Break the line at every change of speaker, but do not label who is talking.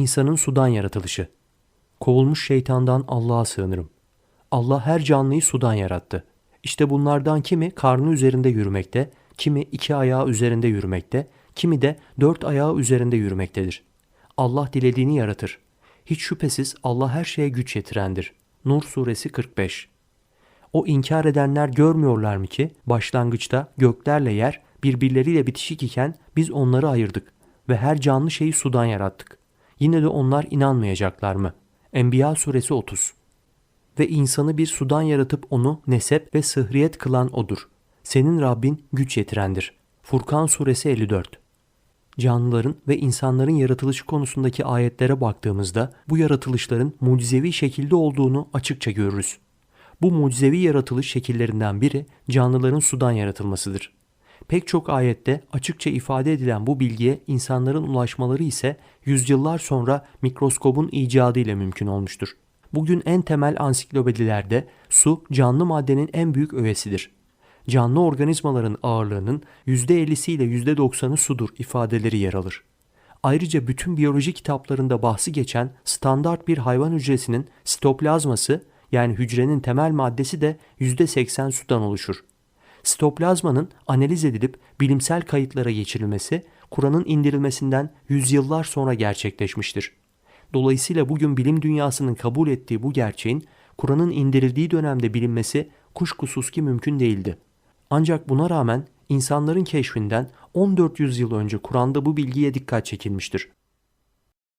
İnsanın sudan yaratılışı. Kovulmuş şeytandan Allah'a sığınırım. Allah her canlıyı sudan yarattı. İşte bunlardan kimi karnı üzerinde yürümekte, kimi iki ayağı üzerinde yürümekte, kimi de dört ayağı üzerinde yürümektedir. Allah dilediğini yaratır. Hiç şüphesiz Allah her şeye güç yetirendir. Nur suresi 45 O inkar edenler görmüyorlar mı ki başlangıçta göklerle yer birbirleriyle bitişik iken biz onları ayırdık ve her canlı şeyi sudan yarattık. Yine de onlar inanmayacaklar mı? Enbiya suresi 30 Ve insanı bir sudan yaratıp onu nesep ve sıhriyet kılan odur. Senin Rabbin güç yetirendir. Furkan suresi 54 Canlıların ve insanların yaratılışı konusundaki ayetlere baktığımızda bu yaratılışların mucizevi şekilde olduğunu açıkça görürüz. Bu mucizevi yaratılış şekillerinden biri canlıların sudan yaratılmasıdır. Pek çok ayette açıkça ifade edilen bu bilgiye insanların ulaşmaları ise yüzyıllar sonra mikroskobun icadı ile mümkün olmuştur. Bugün en temel ansiklopedilerde su canlı maddenin en büyük öğesidir. Canlı organizmaların ağırlığının %50'si ile %90'ı sudur ifadeleri yer alır. Ayrıca bütün biyoloji kitaplarında bahsi geçen standart bir hayvan hücresinin sitoplazması yani hücrenin temel maddesi de %80 sudan oluşur. Sitoplazmanın analiz edilip bilimsel kayıtlara geçirilmesi Kur'an'ın indirilmesinden yüzyıllar sonra gerçekleşmiştir. Dolayısıyla bugün bilim dünyasının kabul ettiği bu gerçeğin Kur'an'ın indirildiği dönemde bilinmesi kuşkusuz ki mümkün değildi. Ancak buna rağmen insanların keşfinden 1400 yıl önce Kur'an'da bu bilgiye dikkat çekilmiştir.